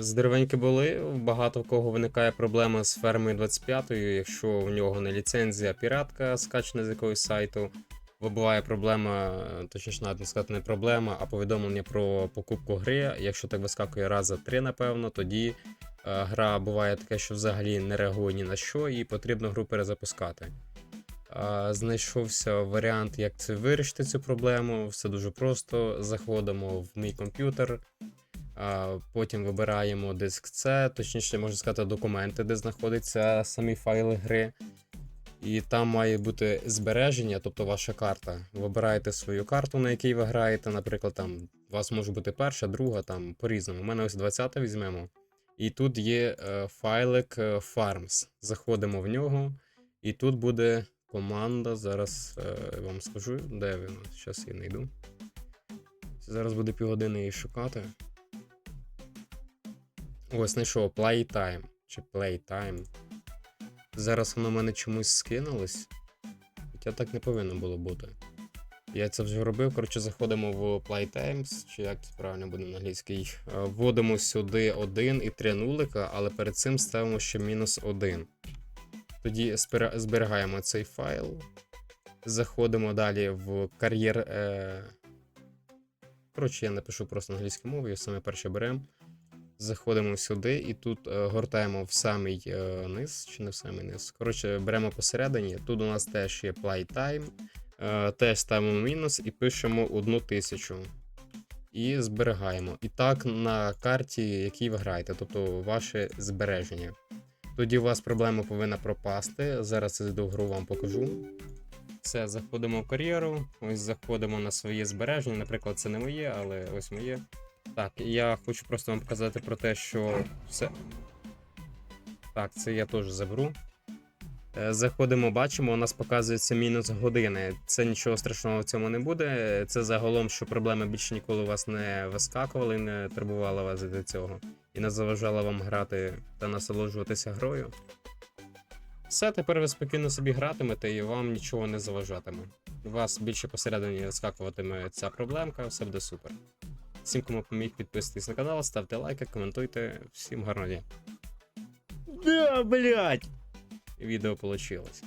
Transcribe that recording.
Здоровенькі були. Багато в кого виникає проблема з фермою 25, якщо в нього не ліцензія, піратка скачана з якогось сайту. Вибуває проблема, точніше, навіть не сказати не проблема, а повідомлення про покупку гри. Якщо так вискакує раз за три, напевно, тоді е, гра буває таке, що взагалі не реагує ні на що, і потрібно гру перезапускати. Е, Знайшовся варіант, як це вирішити цю проблему. Все дуже просто. Заходимо в мій комп'ютер, Потім вибираємо диск C, точніше, можна сказати, документи, де знаходяться самі файли гри. І там має бути збереження, тобто ваша карта. Вибираєте свою карту, на якій ви граєте. Наприклад, там у вас може бути перша, друга, там по-різному. У мене ось 20 візьмемо. І тут є е, файлик е, Farms. Заходимо в нього, і тут буде команда. Зараз е, вам скажу, де він. Зараз я знайду. Зараз буде півгодини її шукати. Ось знайшов Playtime чи Playtime. Зараз воно в мене чомусь скинулось. Хоча так не повинно було бути. Я це вже робив. Коротше, заходимо в Playtimes, чи як це правильно буде на англійській. Е, Вводимо сюди 1 і 3 нулика, але перед цим ставимо ще мінус 1. Тоді зберігаємо цей файл. Заходимо далі в кар'єр. Е... Коротше, я напишу просто на англійській мові, саме перше беремо. Заходимо сюди і тут е, гортаємо в самий е, низ, чи не в самий низ. Коротше, беремо посередині. Тут у нас теж є playtime. Е, теж ставимо мінус і пишемо 1000. І зберігаємо. І так на карті, якій ви граєте, тобто ваше збереження. Тоді у вас проблема повинна пропасти. Зараз я гру вам покажу. Все, заходимо в кар'єру. Ось заходимо на своє збереження. Наприклад, це не моє, але ось моє. Так, я хочу просто вам показати про те, що все. Так, це я теж заберу. Е, Заходимо, бачимо, у нас показується мінус години. Це нічого страшного в цьому не буде. Це загалом, що проблеми більше ніколи у вас не вискакували, не турбували вас до цього. І не заважала вам грати та насолоджуватися грою. Все, тепер ви спокійно собі гратимете і вам нічого не заважатиме. У вас більше посередині вискакуватиме ця проблемка, все буде супер. Всім, кому поміг, підписуйтесь на канал, ставте лайки, коментуйте. Всім гарного. Да, блять! Відео получилось.